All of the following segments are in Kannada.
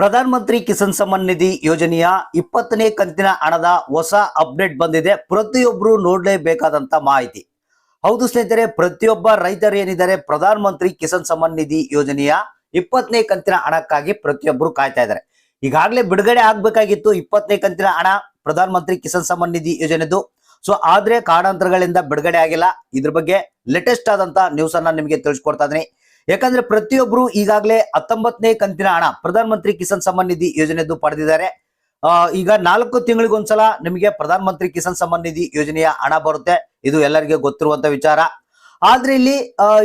ಪ್ರಧಾನ ಮಂತ್ರಿ ಕಿಸಾನ್ ಸಮ್ಮಾನ್ ನಿಧಿ ಯೋಜನೆಯ ಇಪ್ಪತ್ತನೇ ಕಂತಿನ ಹಣದ ಹೊಸ ಅಪ್ಡೇಟ್ ಬಂದಿದೆ. ಪ್ರತಿಯೊಬ್ಬರು ನೋಡಲೇಬೇಕಾದಂತ ಮಾಹಿತಿ. ಹೌದು ಸ್ನೇಹಿತರೆ, ಪ್ರತಿಯೊಬ್ಬ ರೈತರು ಏನಿದ್ದಾರೆ, ಪ್ರಧಾನ ಮಂತ್ರಿ ಕಿಸಾನ್ ಸಮ್ಮಾನ್ ನಿಧಿ ಯೋಜನೆಯ ಇಪ್ಪತ್ತನೇ ಕಂತಿನ ಹಣಕ್ಕಾಗಿ ಪ್ರತಿಯೊಬ್ಬರು ಕಾಯ್ತಾ ಇದ್ದಾರೆ. ಈಗಾಗಲೇ ಬಿಡುಗಡೆ ಆಗ್ಬೇಕಾಗಿತ್ತು ಇಪ್ಪತ್ತನೇ ಕಂತಿನ ಹಣ ಪ್ರಧಾನ ಮಂತ್ರಿ ಕಿಸಾನ್ ಸಮ್ಮಾನ್ ನಿಧಿ ಯೋಜನೆದು. ಸೊ, ಆದ್ರೆ ಕಾರಣಾಂತರಗಳಿಂದ ಬಿಡುಗಡೆ ಆಗಿಲ್ಲ. ಇದ್ರ ಬಗ್ಗೆ ಲೇಟೆಸ್ಟ್ ಆದಂತ ನ್ಯೂಸ್ ಅನ್ನ ನಿಮಗೆ ತಿಳಿಸ್ಕೊಡ್ತಾ ಇದೀನಿ ಯಾಕಂದ್ರೆ ಪ್ರತಿಯೊಬ್ರು ಈಗಾಗಲೇ ಹತ್ತೊಂಬತ್ತನೇ ಕಂತಿನ ಹಣ ಪ್ರಧಾನ ಮಂತ್ರಿ ಕಿಸಾನ್ ಸಮ್ಮಾನ್ ನಿಧಿ ಯೋಜನೆದ್ದು ಪಡೆದಿದ್ದಾರೆ. ಈಗ ನಾಲ್ಕು ತಿಂಗಳಿಗೊಂದ್ಸಲ ನಿಮಗೆ ಪ್ರಧಾನ ಮಂತ್ರಿ ಕಿಸಾನ್ ಸಮ್ಮಾನ್ ನಿಧಿ ಯೋಜನೆಯ ಹಣ ಬರುತ್ತೆ. ಇದು ಎಲ್ಲರಿಗೆ ಗೊತ್ತಿರುವಂತ ವಿಚಾರ. ಆದ್ರೆ ಇಲ್ಲಿ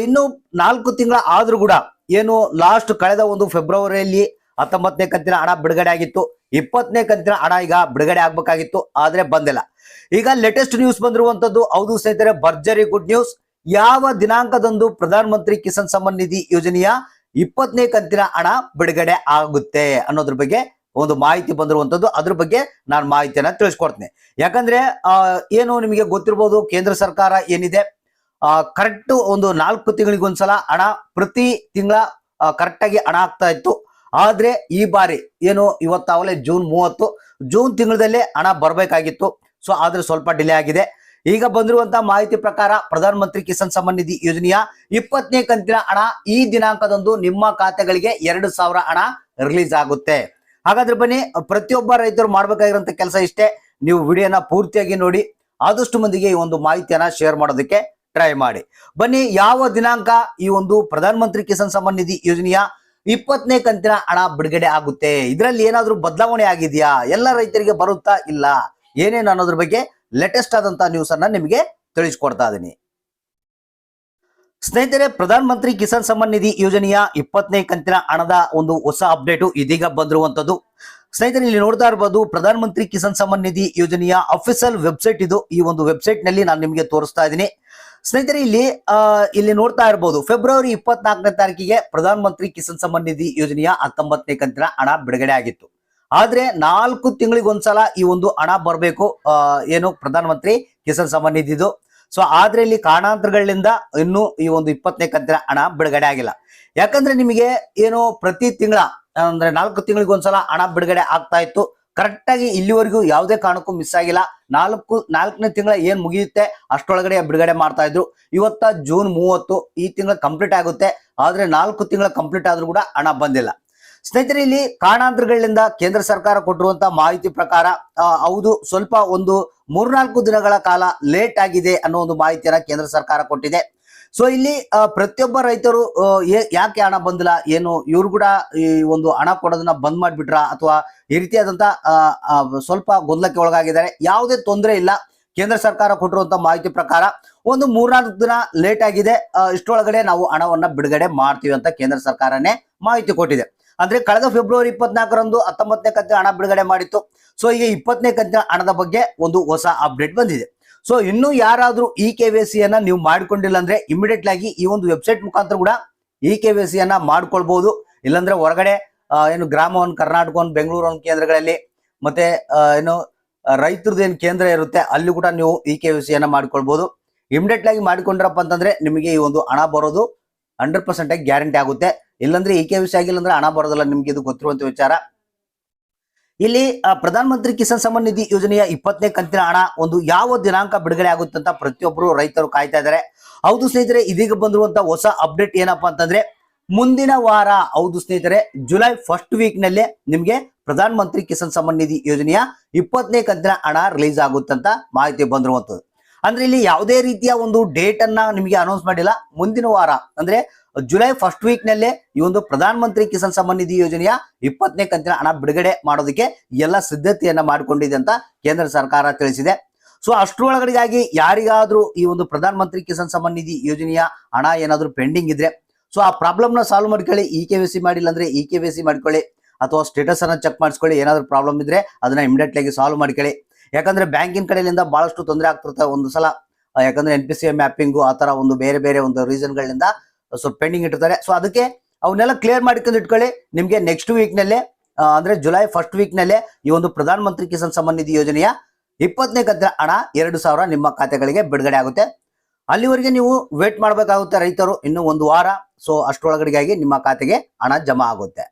ಇನ್ನು ನಾಲ್ಕು ತಿಂಗಳ ಆದ್ರೂ ಕೂಡ ಏನು ಲಾಸ್ಟ್ ಕಳೆದ ಒಂದು ಫೆಬ್ರವರಿಯಲ್ಲಿ ಹತ್ತೊಂಬತ್ತನೇ ಕಂತಿನ ಹಣ ಬಿಡುಗಡೆ ಆಗಿತ್ತು. ಇಪ್ಪತ್ತನೇ ಕಂತಿನ ಹಣ ಈಗ ಬಿಡುಗಡೆ ಆಗ್ಬೇಕಾಗಿತ್ತು, ಆದ್ರೆ ಬಂದಿಲ್ಲ. ಈಗ ಲೇಟೆಸ್ಟ್ ನ್ಯೂಸ್ ಬಂದಿರುವಂತದ್ದು, ಹೌದು ಸ್ನೇಹಿತರೆ, ಭರ್ಜರಿ ಗುಡ್ ನ್ಯೂಸ್ ಯಾವ ದಿನಾಂಕದಂದು ಪ್ರಧಾನಮಂತ್ರಿ ಕಿಸಾನ್ ಸಮ್ಮಾನ್ ನಿಧಿ ಯೋಜನೆಯ ಇಪ್ಪತ್ತನೇ ಕಂತಿನ ಹಣ ಬಿಡುಗಡೆ ಆಗುತ್ತೆ ಅನ್ನೋದ್ರ ಬಗ್ಗೆ ಒಂದು ಮಾಹಿತಿ ಬಂದಿರುವಂತದ್ದು. ಅದ್ರ ಬಗ್ಗೆ ನಾನು ಮಾಹಿತಿಯನ್ನ ತಿಳಿಸ್ಕೊಡ್ತೀನಿ. ಯಾಕಂದ್ರೆ ಏನು ನಿಮಗೆ ಗೊತ್ತಿರ್ಬೋದು, ಕೇಂದ್ರ ಸರ್ಕಾರ ಏನಿದೆ? ಕರೆಕ್ಟ್ ಒಂದು ನಾಲ್ಕು ತಿಂಗಳಿಗೊಂದ್ಸಲ ಹಣ, ಪ್ರತಿ ತಿಂಗಳ ಕರೆಕ್ಟ್ ಆಗಿ ಹಣ ಆಗ್ತಾ ಇತ್ತು. ಆದ್ರೆ ಈ ಬಾರಿ ಏನು ಇವತ್ತಾವಲೇ ಜೂನ್ ಮೂವತ್ತು, ಜೂನ್ ತಿಂಗಳಲ್ಲೇ ಹಣ ಬರಬೇಕಾಗಿತ್ತು. ಸೊ, ಆದ್ರೆ ಸ್ವಲ್ಪ ಡಿಲೇ ಆಗಿದೆ. ಈಗ ಬಂದಿರುವಂತಹ ಮಾಹಿತಿ ಪ್ರಕಾರ ಪ್ರಧಾನ ಮಂತ್ರಿ ಕಿಸಾನ್ ಸಮ್ಮಾನ್ ನಿಧಿ ಯೋಜನೆಯ ಇಪ್ಪತ್ತನೇ ಕಂತಿನ ಹಣ ಈ ದಿನಾಂಕದಂದು ನಿಮ್ಮ ಖಾತೆಗಳಿಗೆ ಎರಡು ಸಾವಿರ ಹಣ ರಿಲೀಸ್ ಆಗುತ್ತೆ. ಹಾಗಾದ್ರೆ ಬನ್ನಿ, ಪ್ರತಿಯೊಬ್ಬ ರೈತರು ಮಾಡ್ಬೇಕಾಗಿರುವಂತ ಕೆಲಸ ಇಷ್ಟೇ. ನೀವು ವಿಡಿಯೋನ ಪೂರ್ತಿಯಾಗಿ ನೋಡಿ, ಆದಷ್ಟು ಮಂದಿಗೆ ಈ ಒಂದು ಮಾಹಿತಿಯನ್ನ ಶೇರ್ ಮಾಡೋದಕ್ಕೆ ಟ್ರೈ ಮಾಡಿ. ಬನ್ನಿ, ಯಾವ ದಿನಾಂಕ ಈ ಒಂದು ಪ್ರಧಾನ ಮಂತ್ರಿ ಕಿಸಾನ್ ಸಮ್ಮಾನ್ ನಿಧಿ ಯೋಜನೆಯ ಇಪ್ಪತ್ತನೇ ಕಂತಿನ ಹಣ ಬಿಡುಗಡೆ ಆಗುತ್ತೆ? ಇದರಲ್ಲಿ ಏನಾದ್ರೂ ಬದಲಾವಣೆ ಆಗಿದೆಯಾ? ಎಲ್ಲ ರೈತರಿಗೆ ಬರುತ್ತಾ ಇಲ್ಲ? ಏನೇನು ಅನ್ನೋದ್ರ ಬಗ್ಗೆ ಲೇಟೆಸ್ಟ್ ಆದಂತ ನ್ಯೂಸ್ ಅನ್ನ ನಿಮಗೆ ತಿಳಿಸ್ಕೊಡ್ತಾ ಇದ್ದೀನಿ ಸ್ನೇಹಿತರೆ, ಪ್ರಧಾನ ಮಂತ್ರಿ ಕಿಸಾನ್ ಸಮ್ಮಾನ್ ನಿಧಿ ಯೋಜನೆಯ ಇಪ್ಪತ್ತನೇ ಕಂತಿನ ಹಣದ ಒಂದು ಹೊಸ ಅಪ್ಡೇಟು ಇದೀಗ ಬಂದಿರುವಂತದ್ದು ಸ್ನೇಹಿತರೆ, ಇಲ್ಲಿ ನೋಡ್ತಾ ಇರಬಹುದು ಪ್ರಧಾನ ಮಂತ್ರಿ ಕಿಸಾನ್ ಸಮ್ಮಾನ್ ನಿಧಿ ಯೋಜನೆಯ ಅಫಿಷಿಯಲ್ ವೆಬ್ಸೈಟ್ ಇದು. ಈ ಒಂದು ವೆಬ್ಸೈಟ್ನಲ್ಲಿ ನಾನು ನಿಮಗೆ ತೋರಿಸ್ತಾ ಇದ್ದೀನಿ ಸ್ನೇಹಿತರೆ, ಇಲ್ಲಿ ಇಲ್ಲಿ ನೋಡ್ತಾ ಇರಬಹುದು ಫೆಬ್ರವರಿ ಇಪ್ಪತ್ನಾಲ್ಕನೇ ತಾರೀಕಿಗೆ ಪ್ರಧಾನ ಮಂತ್ರಿ ಕಿಸಾನ್ ಸಮ್ಮಾನ್ ನಿಧಿ ಯೋಜನೆಯ ಹತ್ತೊಂಬತ್ತನೇ ಕಂತಿನ ಹಣ ಬಿಡುಗಡೆ ಆಗಿತ್ತು. ಆದ್ರೆ ನಾಲ್ಕು ತಿಂಗಳಿಗೊಂದ್ಸಲ ಈ ಒಂದು ಹಣ ಬರಬೇಕು ಏನು ಪ್ರಧಾನಮಂತ್ರಿ ಕಿಸಾನ್ ಸಮ್ಮಾನ್ ನಿಧಿದು. ಸೊ ಆದ್ರೆ ಇಲ್ಲಿ ಕಾರಣಾಂತರಗಳಿಂದ ಇನ್ನು ಈ ಒಂದು ಇಪ್ಪತ್ತನೇ ಕಂತಿನ ಹಣ ಬಿಡುಗಡೆ ಆಗಿಲ್ಲ. ಯಾಕಂದ್ರೆ ನಿಮಗೆ ಏನು ಪ್ರತಿ ತಿಂಗಳ, ಅಂದ್ರೆ ನಾಲ್ಕು ತಿಂಗಳಿಗೊಂದ್ಸಲ ಹಣ ಬಿಡುಗಡೆ ಆಗ್ತಾ ಇತ್ತು. ಕರೆಕ್ಟ್ ಆಗಿ ಇಲ್ಲಿವರೆಗೂ ಯಾವುದೇ ಕಾರಣಕ್ಕೂ ಮಿಸ್ ಆಗಿಲ್ಲ. ನಾಲ್ಕು, ನಾಲ್ಕನೇ ತಿಂಗಳ ಏನ್ ಮುಗಿಯುತ್ತೆ ಅಷ್ಟೊಳಗಡೆ ಬಿಡುಗಡೆ ಮಾಡ್ತಾ ಇದ್ರು. ಇವತ್ತ ಜೂನ್ ಮೂವತ್ತು ಈ ತಿಂಗಳ ಕಂಪ್ಲೀಟ್ ಆಗುತ್ತೆ. ಆದ್ರೆ ನಾಲ್ಕು ತಿಂಗಳ ಕಂಪ್ಲೀಟ್ ಆದ್ರೂ ಕೂಡ ಹಣ ಬಂದಿಲ್ಲ. ಸ್ನೇಹಿತರೆ ಇಲ್ಲಿ ಕಾರಣಾಂತರಗಳಿಂದ ಕೇಂದ್ರ ಸರ್ಕಾರ ಕೊಟ್ಟಿರುವಂತ ಮಾಹಿತಿ ಪ್ರಕಾರ ಹೌದು, ಸ್ವಲ್ಪ ಒಂದು ಮೂರ್ನಾಲ್ಕು ದಿನಗಳ ಕಾಲ ಲೇಟ್ ಆಗಿದೆ ಅನ್ನೋ ಒಂದು ಮಾಹಿತಿಯನ್ನ ಕೇಂದ್ರ ಸರ್ಕಾರ ಕೊಟ್ಟಿದೆ. ಸೊ ಇಲ್ಲಿ ಪ್ರತಿಯೊಬ್ಬ ರೈತರು ಯಾಕೆ ಹಣ ಬಂದಿಲ್ಲ, ಏನು, ಇವ್ರು ಕೂಡ ಈ ಒಂದು ಹಣ ಕೊಡೋದನ್ನ ಬಂದ್ ಮಾಡಿಬಿಟ್ರ, ಅಥವಾ ಈ ರೀತಿಯಾದಂತ ಸ್ವಲ್ಪ ಗೊಂದಲಕ್ಕೆ ಒಳಗಾಗಿದ್ದಾರೆ, ಯಾವುದೇ ತೊಂದರೆ ಇಲ್ಲ. ಕೇಂದ್ರ ಸರ್ಕಾರ ಕೊಟ್ಟಿರುವಂತ ಮಾಹಿತಿ ಪ್ರಕಾರ ಒಂದು ಮೂರ್ನಾಲ್ಕು ದಿನ ಲೇಟ್ ಆಗಿದೆ ಇಷ್ಟೊಳಗಡೆ ನಾವು ಹಣವನ್ನ ಬಿಡುಗಡೆ ಮಾಡ್ತೀವಿ ಅಂತ ಕೇಂದ್ರ ಸರ್ಕಾರನೇ ಮಾಹಿತಿ ಕೊಟ್ಟಿದೆ. ಅಂದ್ರೆ ಕಳೆದ ಫೆಬ್ರವರಿ ಇಪ್ಪತ್ನಾಲ್ಕರಂದು ಹತ್ತೊಂಬತ್ತನೇ ಕಂತಿನ ಹಣ ಬಿಡುಗಡೆ ಮಾಡಿತ್ತು. ಸೊ ಈಗ ಇಪ್ಪತ್ತನೇ ಕಂತಿನ ಹಣದ ಬಗ್ಗೆ ಒಂದು ಹೊಸ ಅಪ್ಡೇಟ್ ಬಂದಿದೆ. ಸೊ ಇನ್ನು ಯಾರಾದ್ರೂ ಇ ಕೆ ವಿ ಅನ್ನ ನೀವು ಮಾಡ್ಕೊಂಡಿಲ್ಲ ಅಂದ್ರೆ ಇಮಿಡಿಯೇಟ್ ಆಗಿ ಈ ಒಂದು ವೆಬ್ಸೈಟ್ ಮುಖಾಂತರ ಕೂಡ ಇ ಕೆ ವಿ ಅನ್ನ ಮಾಡ್ಕೊಳ್ಬಹುದು ಇಲ್ಲಾಂದ್ರೆ ಹೊರಗಡೆ ಏನು ಗ್ರಾಮವನ್ ಕರ್ನಾಟಕ ಒನ್ ಬೆಂಗಳೂರು ಒನ್ ಕೇಂದ್ರಗಳಲ್ಲಿ ಮತ್ತೆ ಏನು ರೈತರದ್ದು ಏನು ಕೇಂದ್ರ ಇರುತ್ತೆ ಅಲ್ಲಿ ಕೂಡ ನೀವು ಇ ಕೆ ವಿ ಅನ್ನ ಮಾಡ್ಕೊಳ್ಬಹುದು ಇಮಿಡಿಯೇಟ್ ಆಗಿ ಮಾಡಿಕೊಂಡ್ರಪ್ಪ ಅಂತಂದ್ರೆ ನಿಮಗೆ ಈ ಒಂದು ಹಣ ಬರೋದು ಹಂಡ್ರೆಡ್ ಪರ್ಸೆಂಟ್ ಆಗಿ ಗ್ಯಾರಂಟಿ ಆಗುತ್ತೆ. ಇಲ್ಲಾಂದ್ರೆ ಈ ಕೆ ವಿಷಯ ಆಗಿಲ್ಲ ಅಂದ್ರೆ ಹಣ ಬರೋದಿಲ್ಲ ನಿಮ್ಗೆ ಇದು ಗೊತ್ತಿರುವಂತ ವಿಚಾರ. ಇಲ್ಲಿ ಪ್ರಧಾನ ಮಂತ್ರಿ ಕಿಸಾನ್ ಸಮ್ಮಾನ್ ನಿಧಿ ಯೋಜನೆಯ ಇಪ್ಪತ್ತನೇ ಕಂತಿನ ಹಣ ಒಂದು ಯಾವ ದಿನಾಂಕ ಬಿಡುಗಡೆ ಆಗುತ್ತೆ ಅಂತ ಪ್ರತಿಯೊಬ್ಬರು ರೈತರು ಕಾಯ್ತಾ ಇದ್ದಾರೆ. ಹೌದು ಸ್ನೇಹಿತರೆ, ಇದೀಗ ಬಂದಿರುವಂತ ಹೊಸ ಅಪ್ಡೇಟ್ ಏನಪ್ಪಾ ಅಂತಂದ್ರೆ, ಮುಂದಿನ ವಾರ, ಹೌದು ಸ್ನೇಹಿತರೆ, ಜುಲೈ ಫಸ್ಟ್ ವೀಕ್ ನಲ್ಲೇ ನಿಮ್ಗೆ ಪ್ರಧಾನ ಮಂತ್ರಿ ಕಿಸಾನ್ ಸಮ್ಮಾನ್ ನಿಧಿ ಯೋಜನೆಯ ಇಪ್ಪತ್ತನೇ ಕಂತಿನ ಹಣ ರಿಲೀಸ್ ಆಗುತ್ತಂತ ಮಾಹಿತಿ ಬಂದಿರುವಂತದ್ದು. ಅಂದ್ರೆ ಇಲ್ಲಿ ಯಾವುದೇ ರೀತಿಯ ಒಂದು ಡೇಟ್ ಅನ್ನ ನಿಮಗೆ ಅನೌನ್ಸ್ ಮಾಡಿಲ್ಲ. ಮುಂದಿನ ವಾರ, ಅಂದ್ರೆ ಜುಲೈ ಫಸ್ಟ್ ವೀಕ್ ನಲ್ಲೇ ಈ ಒಂದು ಪ್ರಧಾನ ಮಂತ್ರಿ ಕಿಸಾನ್ ಸಮ್ಮಾನ್ ನಿಧಿ ಯೋಜನೆಯ ಇಪ್ಪತ್ತನೇ ಕಂತಿನ ಹಣ ಬಿಡುಗಡೆ ಮಾಡೋದಕ್ಕೆ ಎಲ್ಲ ಸಿದ್ಧತೆಯನ್ನ ಮಾಡಿಕೊಂಡಿದೆ ಅಂತ ಕೇಂದ್ರ ಸರ್ಕಾರ ತಿಳಿಸಿದೆ. ಸೊ ಅಷ್ಟರೊಳಗಡೆಗಾಗಿ ಯಾರಿಗಾದ್ರೂ ಈ ಒಂದು ಪ್ರಧಾನ ಮಂತ್ರಿ ಕಿಸಾನ್ ಸಮ್ಮಾನ್ ನಿಧಿ ಯೋಜನೆಯ ಹಣ ಏನಾದ್ರೂ ಪೆಂಡಿಂಗ್ ಇದ್ರೆ ಸೊ ಆ ಪ್ರಾಬ್ಲಮ್ನ ಸಾಲ್ವ್ ಮಾಡ್ಕೊಳ್ಳಿ ಇ ಕೆ ವಿ ಸಿ ಮಾಡಿಲ್ಲ ಅಂದ್ರೆ ಇ ಕೆ ವಿ ಸಿ ಮಾಡ್ಕೊಳ್ಳಿ, ಅಥವಾ ಸ್ಟೇಟಸ್ ಅನ್ನ ಚೆಕ್ ಮಾಡಿಸ್ಕೊಳ್ಳಿ, ಏನಾದ್ರೂ ಪ್ರಾಬ್ಲಮ್ ಇದ್ರೆ ಅದನ್ನ ಇಮಿಡಿಯೇಟ್ಲಿ ಸಾಲ್ವ್ ಮಾಡ್ಕೊಳ್ಳಿ. ಯಾಕಂದ್ರೆ ಬ್ಯಾಂಕಿನ ಕಡೆಯಿಂದ ಬಹಳಷ್ಟು ತೊಂದರೆ ಆಗ್ತಿರುತ್ತೆ ಒಂದು ಸಲ. ಯಾಕಂದ್ರೆ ಎನ್ ಪಿ ಸಿ ಮ್ಯಾಪಿಂಗು ಆ ತರ ಒಂದು ಬೇರೆ ಬೇರೆ ಒಂದು ರೀಸನ್ ಗಳಿಂದ ಸ್ವಲ್ಪ ಪೆಂಡಿಂಗ್ ಇಟ್ಟಿರ್ತಾರೆ. ಸೊ ಅದಕ್ಕೆ ಅವನ್ನೆಲ್ಲ ಕ್ಲಿಯರ್ ಮಾಡ್ಕೊಂಡು ಇಟ್ಕೊಳ್ಳಿ. ನಿಮ್ಗೆ ನೆಕ್ಸ್ಟ್ ವೀಕ್ನಲ್ಲಿ ಅಂದ್ರೆ ಜುಲೈ ಫಸ್ಟ್ ವೀಕ್ನಲ್ಲಿ ಈ ಒಂದು ಪ್ರಧಾನ ಮಂತ್ರಿ ಕಿಸಾನ್ ಸಮ್ಮಾನ್ ನಿಧಿ ಯೋಜನೆಯ ಇಪ್ಪತ್ತನೇ ಕಂತಿನ ಹಣ ಎರಡು ಸಾವಿರ ನಿಮ್ಮ ಖಾತೆಗಳಿಗೆ ಬಿಡುಗಡೆ ಆಗುತ್ತೆ. ಅಲ್ಲಿವರೆಗೆ ನೀವು ವೇಟ್ ಮಾಡಬೇಕಾಗುತ್ತೆ ರೈತರು. ಇನ್ನು ಒಂದು ವಾರ. ಸೊ ಅಷ್ಟರೊಳಗಡೆಗಾಗಿ ನಿಮ್ಮ ಖಾತೆಗೆ ಹಣ ಜಮಾ ಆಗುತ್ತೆ.